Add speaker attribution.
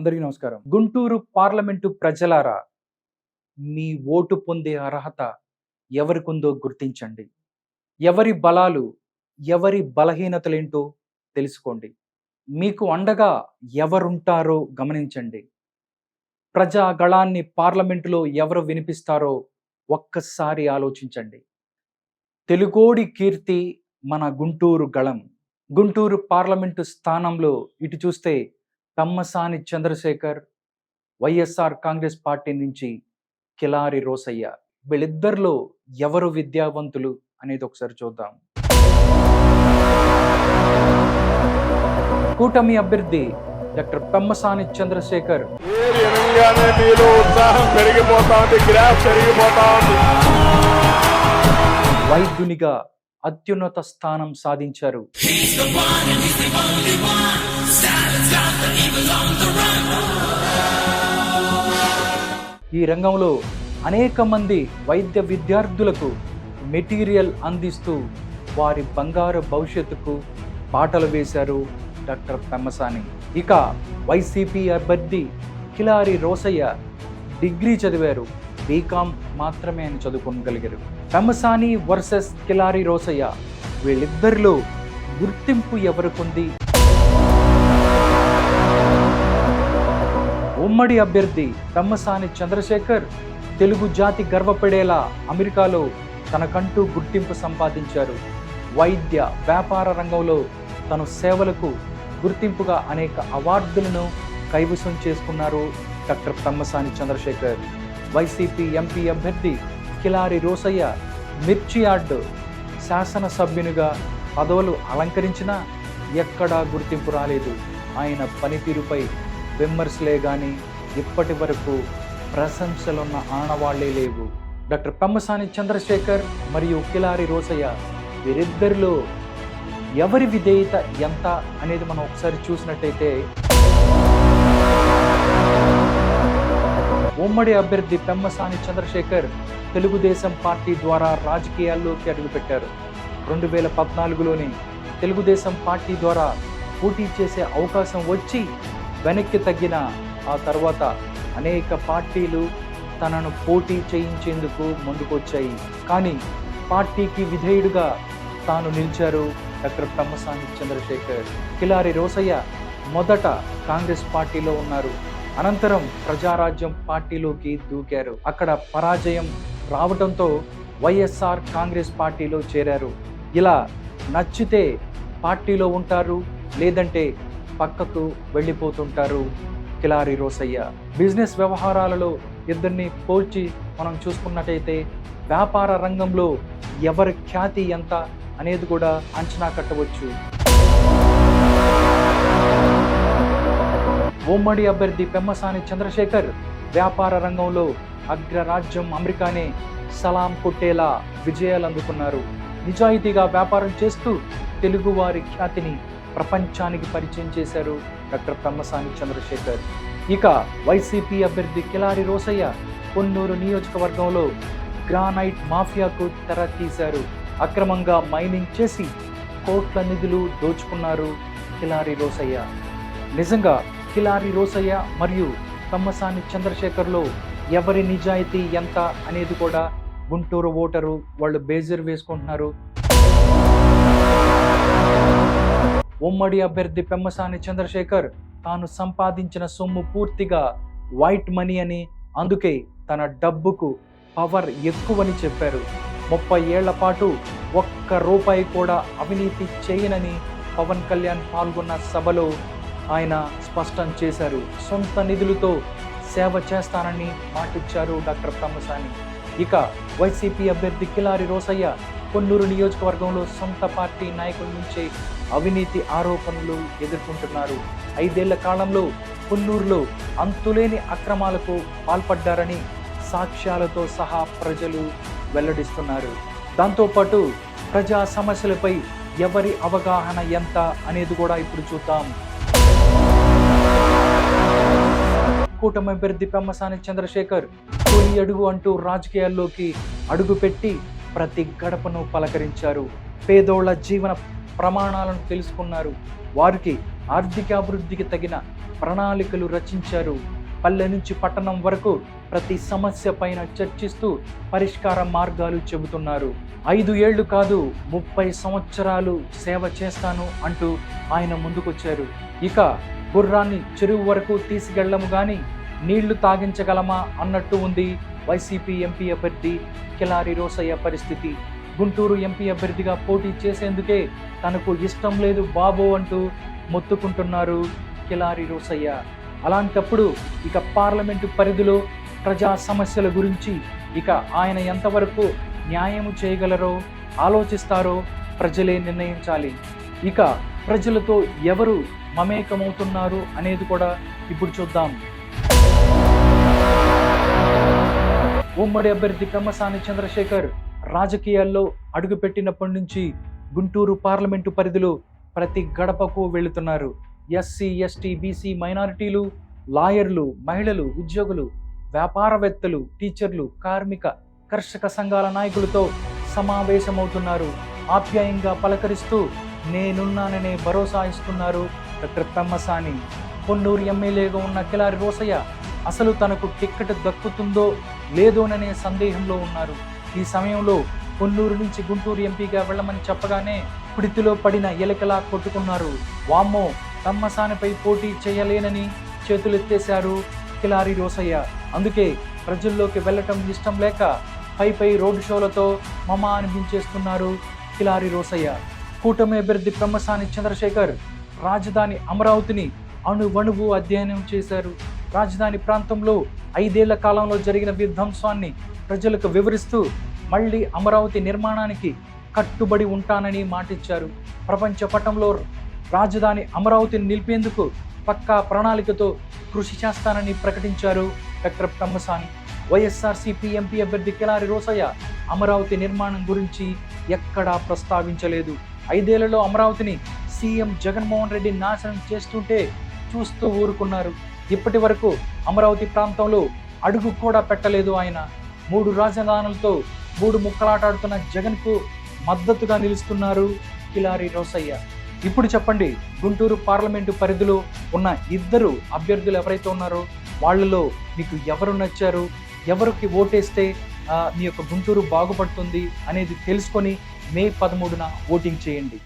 Speaker 1: అందరికీ నమస్కారం. గుంటూరు పార్లమెంటు ప్రజలారా మీ ఓటు పొందే అర్హత ఎవరికుందో గుర్తించండి. ఎవరి బలాలు ఎవరి బలహీనతలేంటో తెలుసుకోండి. మీకు అండగా ఎవరుంటారో గమనించండి. ప్రజా గళాన్ని పార్లమెంటులో ఎవరు వినిపిస్తారో ఒక్కసారి ఆలోచించండి. తెలుగోడి కీర్తి మన గుంటూరు గళం. గుంటూరు పార్లమెంటు స్థానంలో ఇటు చూస్తే తమ్మసాని చంద్రశేఖర్ వైఎస్ఆర్ కాంగ్రెస్ పార్టీ నుంచి కిలారి రోసయ్య. వీళ్ళిద్దరిలో ఎవరు విద్యావంతులు అనేది ఒకసారి చూద్దాం. కూటమి అభ్యర్థి డాక్టర్ పెమ్మసాని చంద్రశేఖర్. వైద్యునిగా అత్యున్నత స్థానం సాధించారు. ఈ రంగంలో అనేక మంది వైద్య విద్యార్థులకు మెటీరియల్ అందిస్తూ వారి బంగారు భవిష్యత్తుకు పాటలు వేశారు డాక్టర్ పెమ్మసాని. ఇక వైసీపీ అభ్యర్థి కిలారి రోసయ్య డిగ్రీ చదివారు. బీకామ్ మాత్రమే అని చదువుకోగలిగారు. పెమ్మసాని వర్సెస్ కిలారి రోసయ్య వీళ్ళిద్దరిలో గుర్తింపు ఎవరికుంది ఉమ్మడి అభ్యర్థి తమ్మసాని చంద్రశేఖర్ తెలుగు జాతి గర్వపడేలా అమెరికాలో తనకంటూ గుర్తింపు సంపాదించారు. వైద్య వ్యాపార రంగంలో తన సేవలకు గుర్తింపుగా అనేక అవార్డులను కైవసం చేసుకున్నారు doctor Tammasani Chandrasekhar. YCP MP అభ్యర్థి కిలారి రోసయ్య మిర్చియార్డ్ శాసనసభ్యునిగా పదవులు అలంకరించినా ఎక్కడా గుర్తింపు రాలేదు. ఆయన పనితీరుపై విమర్శలే కానీ ఇప్పటి వరకు ప్రశంసలున్న ఆనవాళ్ళే లేవు. డాక్టర్ పెమ్మసాని చంద్రశేఖర్ మరియు కిలారి రోసయ్య వీరిద్దరిలో ఎవరి విధేయత ఎంత అనేది మనం ఒకసారి చూసినట్టయితే ఉమ్మడి అభ్యర్థి పెమ్మసాని చంద్రశేఖర్ తెలుగుదేశం పార్టీ ద్వారా రాజకీయాల్లోకి అడుగుపెట్టారు. రెండు వేల పద్నాలుగులోని తెలుగుదేశం పార్టీ ద్వారా పోటీ చేసే అవకాశం వచ్చి వెనక్కి తగ్గిన ఆ తర్వాత అనేక పార్టీలు తనను పోటీ చేయించేందుకు ముందుకొచ్చాయి. కానీ పార్టీకి విధేయుడుగా తాను నిలిచారు డాక్టర్ బ్రహ్మసాని చంద్రశేఖర్. కిలారి రోసయ్య మొదట కాంగ్రెస్ పార్టీలో ఉన్నారు. అనంతరం ప్రజారాజ్యం పార్టీలోకి దూకారు. అక్కడ పరాజయం రావడంతో వైఎస్ఆర్ కాంగ్రెస్ పార్టీలో చేరారు. ఇలా నచ్చితే పార్టీలో ఉంటారు లేదంటే పక్కకు వెళ్ళిపోతుంటారు కిలారి రోసయ్య. బిజినెస్ వ్యవహారాలలో ఇద్దరిని పోల్చి మనం చూసుకున్నట్టయితే వ్యాపార రంగంలో ఎవరి ఖ్యాతి ఎంత అనేది కూడా అంచనా కట్టవచ్చు. ఉమ్మడి అభ్యర్థి పెమ్మసాని చంద్రశేఖర్ వ్యాపార రంగంలో అగ్రరాజ్యం అమెరికానే సలాం కొట్టేలా విజయాలు అందుకున్నారు. నిజాయితీగా వ్యాపారం చేస్తూ తెలుగువారి ఖ్యాతిని ప్రపంచానికి పరిచయం చేశారు డాక్టర్ తమ్మసాని చంద్రశేఖర్. ఇక వైసీపీ అభ్యర్థి కిలారి రోసయ్య కొన్నూరు నియోజకవర్గంలో గ్రానైట్ మాఫియాకు తెర తీశారు. అక్రమంగా మైనింగ్ చేసి కోట్ల నిధులు దోచుకున్నారు కిలారి రోసయ్య. నిజంగా కిలారి రోసయ్య మరియు తమ్మసాని చంద్రశేఖర్లో ఎవరి నిజాయితీ ఎంత అనేది కూడా గుంటూరు ఓటరు వాళ్ళు బేజర్ వేసుకుంటున్నారు. ఉమ్మడి అభ్యర్థి పెమ్మసాని చంద్రశేఖర్ తాను సంపాదించిన సొమ్ము పూర్తిగా వైట్ మనీ అని అందుకే తన డబ్బుకు పవర్ ఎక్కువని చెప్పారు. ముప్పై ఏళ్ళ పాటు ఒక్క రూపాయి కూడా అవినీతి చేయనని పవన్ కళ్యాణ్ పాల్గొన్న సభలో ఆయన స్పష్టం చేశారు. సొంత నిధులతో సేవ చేస్తానని మాటిచ్చారు డాక్టర్ తమ్మసాని ఇక వైసీపీ అభ్యర్థి కిలారి రోసయ్య కొన్నూరు నియోజకవర్గంలో సొంత పార్టీ నాయకుల నుంచే అవినీతి ఆరోపణలు ఎదుర్కొంటున్నారు. ఐదేళ్ళ కాలంలో కొన్నూరులో అంతులేని అక్రమాలకు పాల్పడ్డారని సాక్ష్యాలతో సహా ప్రజలు వెల్లడిస్తున్నారు. దాంతోపాటు ప్రజా సమస్యలపై ఎవరి అవగాహన ఎంత అనేది కూడా ఇప్పుడు చూద్దాం. కూటమి అభ్యర్థి పెమ్మసాని చంద్రశేఖర్ తొలి అడుగు అంటూ రాజకీయాల్లోకి అడుగుపెట్టి ప్రతి గడపను పలకరించారు. పేదోళ్ళ జీవన ప్రమాణాలను తెలుసుకున్నారు. వారికి ఆర్థిక అభివృద్ధికి తగిన ప్రణాళికలు రచించారు. పల్లె నుంచి పట్టణం వరకు ప్రతి సమస్య పైన చర్చిస్తూ పరిష్కార మార్గాలు చెబుతున్నారు. ఐదు ఏళ్ళు కాదు ముప్పై సంవత్సరాలు సేవ చేస్తాను అంటూ ఆయన ముందుకొచ్చారు. ఇక గుర్రాన్ని చెరువు వరకు తీసుకెళ్ళము గాని నీళ్ళు తాగించగలమా అన్నట్టు ఉంది వైసీపీ ఎంపీ అభ్యర్థి కిలారి రోసయ్య పరిస్థితి. గుంటూరు ఎంపీ అభ్యర్థిగా పోటీ చేసేందుకే తనకు ఇష్టం లేదు బాబు అంటూ మొత్తుకుంటున్నారు కిలారి రోసయ్య. అలాంటప్పుడు ఇక పార్లమెంటు పరిధిలో ప్రజా సమస్యల గురించి ఇక ఆయన ఎంతవరకు న్యాయం చేయగలరో ఆలోచిస్తారో ప్రజలే నిర్ణయించాలి. ఇక ప్రజలతో ఎవరు మమేకమవుతున్నారు అనేది కూడా ఇప్పుడు చూద్దాం. ఉమ్మడి అభ్యర్థి కమ్మసాని చంద్రశేఖర్ రాజకీయాల్లో అడుగుపెట్టినప్పటి నుంచి గుంటూరు పార్లమెంటు పరిధిలో ప్రతి గడపకు వెళుతున్నారు. ఎస్సీ ఎస్టీ బీసీ మైనారిటీలు లాయర్లు మహిళలు ఉద్యోగులు వ్యాపారవేత్తలు టీచర్లు కార్మిక కర్షక సంఘాల నాయకులతో సమావేశమవుతున్నారు. ఆప్యాయంగా పలకరిస్తూ నేనున్నాననే భరోసా ఇస్తున్నారు డాక్టర్ తమ్మసాని పొన్నూరు ఎమ్మెల్యేగా ఉన్న కిలారి రోసయ్య అసలు తనకు టిక్కెట్ దక్కుతుందో లేదోననే సందేహంలో ఉన్నారు. ఈ సమయంలో కొన్నూరు నుంచి గుంటూరు ఎంపీగా వెళ్ళమని చెప్పగానే పిడితిలో పడిన ఎలకలా కొట్టుకున్నారు. వామ్మో తమ్మసానిపై పోటీ చేయలేనని చేతులెత్తేశారు కిలారి రోసయ్య. అందుకే ప్రజల్లోకి వెళ్ళటం ఇష్టం లేక పై పై రోడ్ షోలతో మమ అనిపించేస్తున్నారు కిలారి రోసయ్య. కూటమి అభ్యర్థి బ్రహ్మసాని చంద్రశేఖర్ రాజధాని అమరావతిని అణువణువు అధ్యయనం చేశారు. రాజధాని ప్రాంతంలో ఐదేళ్ళ కాలంలో జరిగిన విధ్వంసాన్ని ప్రజలకు వివరిస్తూ మళ్ళీ అమరావతి నిర్మాణానికి కట్టుబడి ఉంటానని మాటిచ్చారు. ప్రపంచ పటంలో రాజధాని అమరావతిని నిలిపేందుకు పక్కా ప్రణాళికతో కృషి చేస్తానని ప్రకటించారు డాక్టర్ తమ్మసాని వైఎస్ఆర్సీపీ ఎంపీ అభ్యర్థి కిలారి రోసయ్య అమరావతి నిర్మాణం గురించి ఎక్కడా ప్రస్తావించలేదు. ఐదేళ్ళలో అమరావతిని సీఎం జగన్మోహన్ రెడ్డి నాశనం చేస్తుంటే చూస్తూ ఊరుకున్నారు. ఇప్పటి వరకు అమరావతి ప్రాంతంలో అడుగు కూడా పెట్టలేదు ఆయన. మూడు రాజధానులతో మూడు ముక్కలాటాడుతున్న జగన్కు మద్దతుగా నిలుస్తున్నారు కిలారి రోసయ్య. ఇప్పుడు చెప్పండి గుంటూరు పార్లమెంటు పరిధిలో ఉన్న ఇద్దరు అభ్యర్థులు ఎవరైతే ఉన్నారో వాళ్ళలో మీకు ఎవరు నచ్చారు? ఎవరికి ఓటేస్తే మీ యొక్క గుంటూరు బాగుపడుతుంది అనేది తెలుసుకొని మే పదమూడున ఓటింగ్ చేయండి.